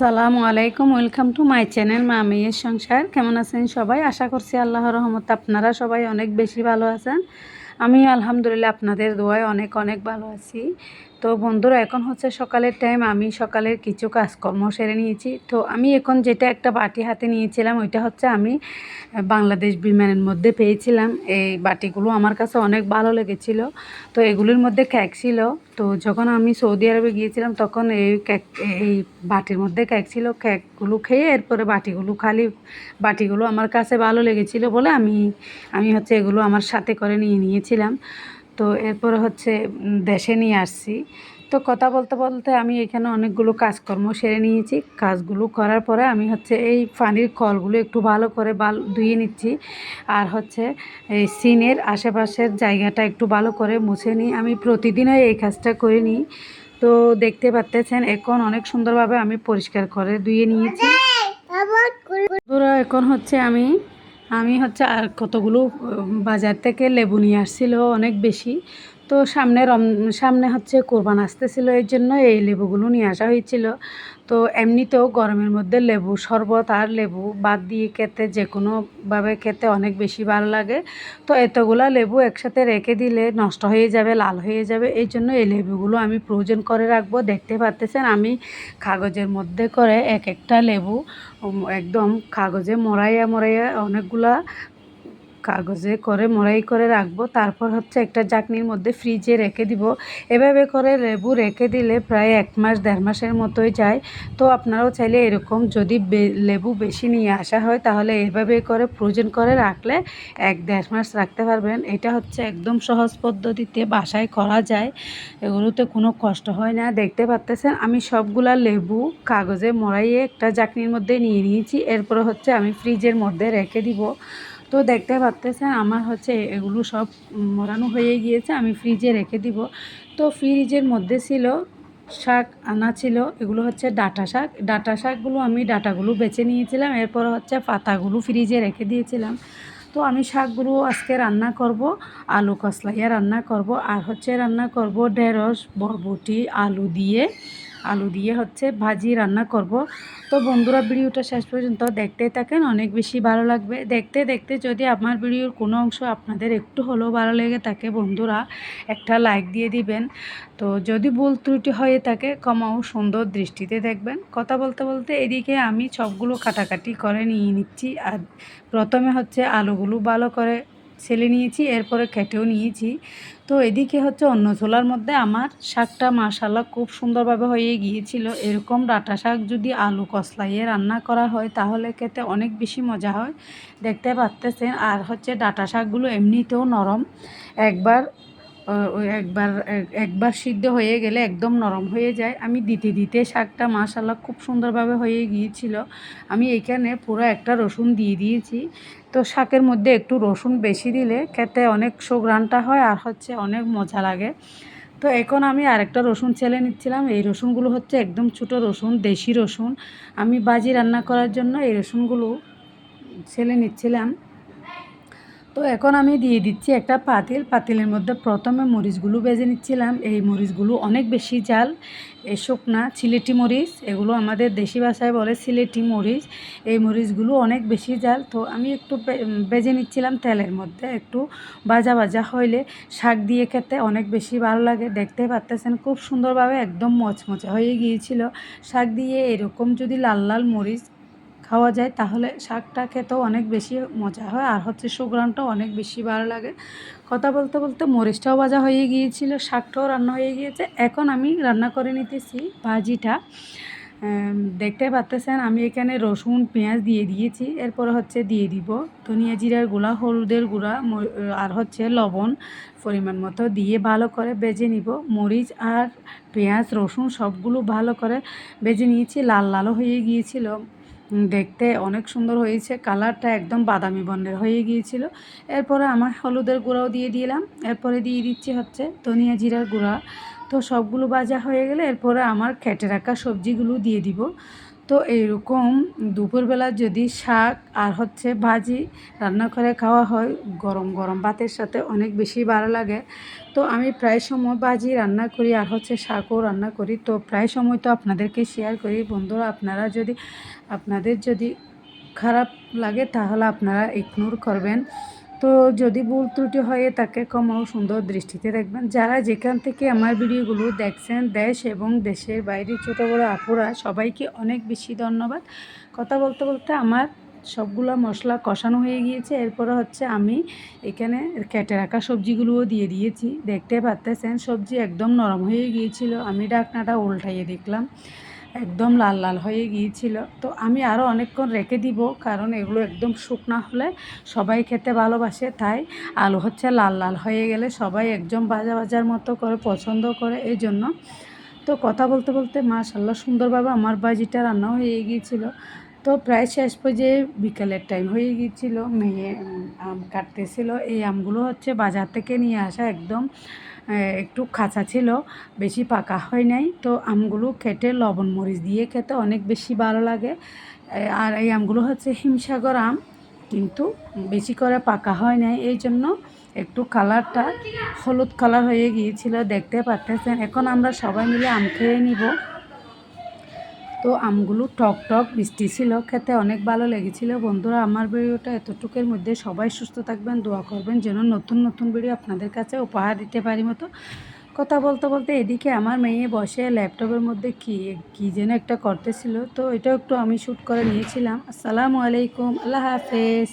আসসালামু আলাইকুম welcome to my channel মা মেয়ের সংসার। কেমন আছেন সবাই? আশা করছি আল্লাহর রহমত আপনারা সবাই অনেক বেশি ভালো আছেন। আমি আলহামদুলিল্লাহ আপনাদের দোয়ায় অনেক অনেক ভালো আছি। তো বন্ধুরা, এখন হচ্ছে সকালের টাইম আমি সকালের কিছু কাজকর্ম সেরে নিয়েছি। তো আমি এখন যেটা একটা বাটি হাতে নিয়েছিলাম, ওইটা হচ্ছে আমি বাংলাদেশ বিমানের মধ্যে পেয়েছিলাম। এই বাটিগুলো আমার কাছে অনেক ভালো লেগেছিল। তো এগুলির মধ্যে ক্যাক ছিল। তো যখন আমি সৌদি আরবে গিয়েছিলাম, তখন এই ক্যাক এই বাটির মধ্যে ক্যাক ছিল। ক্যাকগুলো খেয়ে এরপরে বাটিগুলো খালি, বাটিগুলো আমার কাছে ভালো লেগেছিল বলে আমি আমি হচ্ছে এগুলো আমার সাথে করে নিয়ে নিয়েছিলাম তো এরপর হচ্ছে দেশে নিয়ে আসছি তো কথা বলতে বলতে আমি এখানে অনেকগুলো কাজকর্ম সেরে নিয়েছি কাজগুলো করার পরে আমি হচ্ছে এই পানির কলগুলো একটু ভালো করে বাল ধুয়ে নিচ্ছি আর হচ্ছে এই সিনের আশেপাশের জায়গাটা একটু ভালো করে মুছে নিই আমি প্রতিদিনই এই কাজটা করে নিই তো দেখতে পাচ্তেছেন এখন অনেক সুন্দরভাবে আমি পরিষ্কার করে ধুয়ে নিয়েছি এখন হচ্ছে আমি আমি হচ্ছে আর কতগুলো বাজার থেকে লেবু নিয়ে আসছিল অনেক বেশি। তো সামনে রম, সামনে হচ্ছে কোরবান আসতেছিল এর জন্য এই লেবুগুলো নিয়ে আসা হয়েছিল। তো এমনিতেও গরমের মধ্যে লেবু শরবত আর লেবু বাদ দিয়ে খেতে যে কোনোভাবে খেতে অনেক বেশি ভালো লাগে। তো এতগুলো লেবু একসাথে রেখে দিলে নষ্ট হয়ে যাবে, লাল হয়ে যাবে, এই জন্য এই লেবুগুলো আমি প্রয়োজন করে রাখব। দেখতে পাচ্তেছেন আমি কাগজের মধ্যে করে এক একটা লেবু একদম কাগজে মরাইয়া মরাইয়া অনেকগুলা কাগজে করে মরাই করে রাখব। তারপর হচ্ছে একটা চাকনির মধ্যে ফ্রিজে রেখে দিব। এভাবে করে লেবু রেখে দিলে প্রায় এক মাস, দেড় মাসের মতোই যায়। তো আপনারাও চাইলে এরকম যদি লেবু বেশি নিয়ে আসা হয়, তাহলে এভাবে করে প্রয়োজন করে রাখলে এক দেড় মাস রাখতে পারবেন। এটা হচ্ছে একদম সহজ পদ্ধতিতে বাসায় করা যায়। এগুলোতে কোনো কষ্ট হয় না। দেখতে পাচ্তেছেন, আমি সবগুলা লেবু কাগজে মরাইয়ে একটা চাকনির মধ্যে নিয়ে নিয়েছি। এরপরে হচ্ছে আমি ফ্রিজের মধ্যে রেখে দিব। তো দেখতে পাচ্তেছেন, আমার হচ্ছে এগুলো সব মরানো হয়ে গিয়েছে, আমি ফ্রিজে রেখে দিব। তো ফ্রিজের মধ্যে ছিল শাক, আনা ছিল, এগুলো হচ্ছে ডাটা শাক। ডাটা শাকগুলো আমি ডাটাগুলো বেছে নিয়েছিলাম, এরপর হচ্ছে পাতাগুলো ফ্রিজে রেখে দিয়েছিলাম। তো আমি শাকগুলো আজকে রান্না করব, আলু কসলাইয়া রান্না করব, আর হচ্ছে রান্না করব ঢেঁড়স, বরবটি, আলু দিয়ে। আলু দিয়ে হচ্ছে ভাজি রান্না করব। তো বন্ধুরা, ভিডিওটা শেষ পর্যন্ত দেখতে থাকেন, অনেক বেশি ভালো লাগবে। দেখতে দেখতে যদি আমার ভিডিওর কোনো অংশ আপনাদের একটু হলেও ভালো লেগে থাকে বন্ধুরা, একটা লাইক দিয়ে দিবেন। তো যদি ভুল ত্রুটি হয়ে থাকে কমাও সুন্দর দৃষ্টিতে দেখবেন। কথা বলতে বলতে এদিকে আমি সবগুলো কাটাকাটি করে নিয়ে নিচ্ছি। আর প্রথমে হচ্ছে আলুগুলো ভালো করে ছেলে নিয়েছি, এরপরে কেটেও নিয়েছি। তো এদিকে হচ্ছে অন্য চোলার মধ্যে আমার শাকটা মাশাল্লাহ খুব সুন্দরভাবে হয়ে গিয়েছিল। এরকম ডাটা শাক যদি আলু কষলাইয়ে রান্না করা হয়, তাহলে খেতে অনেক বেশি মজা হয়। দেখতে পারতেছেন, আর হচ্ছে ডাটা শাকগুলো এমনিতেও নরম। একবার একবার একবার সিদ্ধ হয়ে গেলে একদম নরম হয়ে যায়। আমি দিতে দিতে শাকটা মাশাল্লাহ খুব সুন্দরভাবে হয়ে গিয়েছিল। আমি এখানে পুরো একটা রসুন দিয়ে দিয়েছি। তো শাকের মধ্যে একটু রসুন বেশি দিলে খেতে অনেক সুগ্রানটা হয় আর হচ্ছে অনেক মজা লাগে। তো এখন আমি আরেকটা রসুন ছেলে নিচ্ছিলাম। এই রসুনগুলো হচ্ছে একদম ছোটো রসুন, দেশি রসুন। আমি বাজি রান্না করার জন্য এই রসুনগুলো ছেলে নিচ্ছিলাম। তো এখন আমি দিয়ে দিচ্ছি একটা পাতিল। পাতিলের মধ্যে প্রথমে মরিচগুলো বেজে নিচ্ছিলাম। এই মরিচগুলো অনেক বেশি জাল। এই শুকনা সিলেটি মরিচ, এগুলো আমাদের দেশি ভাষায় বলে সিলেটি মরিচ। এই মরিচগুলো অনেক বেশি জাল। তো আমি একটু বেজে নিচ্ছিলাম তেলের মধ্যে। একটু ভাজা ভাজা হইলে শাক দিয়ে খেতে অনেক বেশি ভালো লাগে। দেখতে পারতেছেন খুব সুন্দরভাবে একদম মচমচে হয়ে গিয়েছিল। শাক দিয়ে এরকম যদি লাল লাল মরিচ খাওয়া যায়, তাহলে শাকটা খেতেও অনেক বেশি মজা হয়। আর হচ্ছে সুগ্রানটাও অনেক বেশি ভালো লাগে। কথা বলতে বলতে মরিচটাও ভাজা হয়ে গিয়েছিল, শাকটাও রান্না হয়ে গিয়েছে। এখন আমি রান্না করে নিতেছি ভাজিটা। দেখতে পাচ্তেছেন আমি এখানে রসুন, পেঁয়াজ দিয়ে দিয়েছি। এরপরে হচ্ছে দিয়ে দিব ধনিয়া জিরার গুঁড়া, হলুদের গুঁড়া আর হচ্ছে লবণ পরিমাণ মতো দিয়ে ভালো করে বেজে নিব। মরিচ আর পেঁয়াজ, রসুন সবগুলো ভালো করে বেজে নিয়েছি, লাল লালও হয়ে গিয়েছিল। দেখতে অনেক সুন্দর হয়েছে। কালারটা একদম বাদামি বর্ণের হয়ে গিয়েছিল। এরপরে আমার হলুদের গুঁড়াও দিয়ে দিলাম। এরপরে দিয়ে দিচ্ছি হচ্ছে ধনিয়া জিরার গুঁড়া। তো সবগুলো ভাজা হয়ে গেলে এরপরে আমার খেটে রাখা সবজিগুলো দিয়ে দিব। তো এইরকম দুপুরবেলা যদি শাক আর হচ্ছে ভাজি রান্না করে খাওয়া হয়, গরম গরম ভাতের সাথে অনেক বেশি ভালো লাগে। তো আমি প্রায় সময় ভাজি রান্না করি আর হচ্ছে শাকও রান্না করি। তো প্রায় সময় তো আপনাদেরকে শেয়ার করি। বন্ধুরা, আপনারা যদি, আপনাদের যদি খারাপ লাগে তাহলে আপনারা ইগনোর করবেন। তো যদি ভুল ত্রুটি হয়ে, তাকে কমাও সুন্দর দৃষ্টিতে দেখবেন। যারা যেখান থেকে আমার ভিডিওগুলো দেখছেন, দেশ এবং দেশের বাইরে ছোটো বড়ো আপুরা, সবাইকে অনেক বেশি ধন্যবাদ। কথা বলতে বলতে আমার সবগুলো মশলা কষানো হয়ে গিয়েছে। এরপরে হচ্ছে আমি এখানে কেটে রাখা সবজিগুলোও দিয়ে দিয়েছি। দেখতে পারতেছেন, সবজি একদম নরম হয়ে গিয়েছিল। আমি ডাকনাটা উল্টাইয়ে দেখলাম। একদম লাল লাল হয়ে গিয়েছিল। তো আমি আরও অনেকক্ষণ রেখে দিব, কারণ এগুলো একদম শুকনা হলে সবাই খেতে ভালোবাসে, তাই আলু হচ্ছে লাল লাল হয়ে গেলে সবাই একদম বাজা বাজার মতো করে পছন্দ করে এই জন্য তো কথা বলতে বলতে মাশাল্লাহ সুন্দরভাবে আমার বাজিটা রান্না হয়ে গিয়েছিল। তো প্রায় শেষ পর্যায়ে বিকালের টাইম হয়ে গিয়েছিল। মেয়ে আম কাটতেছিল। এই আমগুলো হচ্ছে বাজার থেকে নিয়ে আসা একদম একটু কাঁচা ছিল, বেশি পাকা হয় নাই। তো আমগুলো কেটে লবণ মরিচ দিয়ে খেতে অনেক বেশি ভালো লাগে। আর এই আমগুলো হচ্ছে হিমসাগর আম, কিন্তু বেশি করে পাকা হয় নাই। এই জন্য একটু কালারটা হলুদ কালার হয়ে গিয়েছিল। দেখতে পারতেছেন। এখন আমরা সবাই মিলে আম খেয়ে নিব। তো আমগুলো টক টক, মিষ্টি ছিল, খেতে অনেক ভালো লেগেছিল। বন্ধুরা, আমার ভিডিওটা এতটুকুর মধ্যে সবাই সুস্থ থাকবেন, দোয়া করবেন যেন নতুন নতুন ভিডিও আপনাদের কাছে উপহার দিতে পারি মতো। কথা বলতে বলতে এদিকে আমার মেয়ে বসে ল্যাপটপের মধ্যে কি কি যেন একটা করতেছিল। তো এটা একটু আমি শ্যুট করে নিয়েছিলাম। আসসালামু আলাইকুম, আল্লাহ হাফেজ।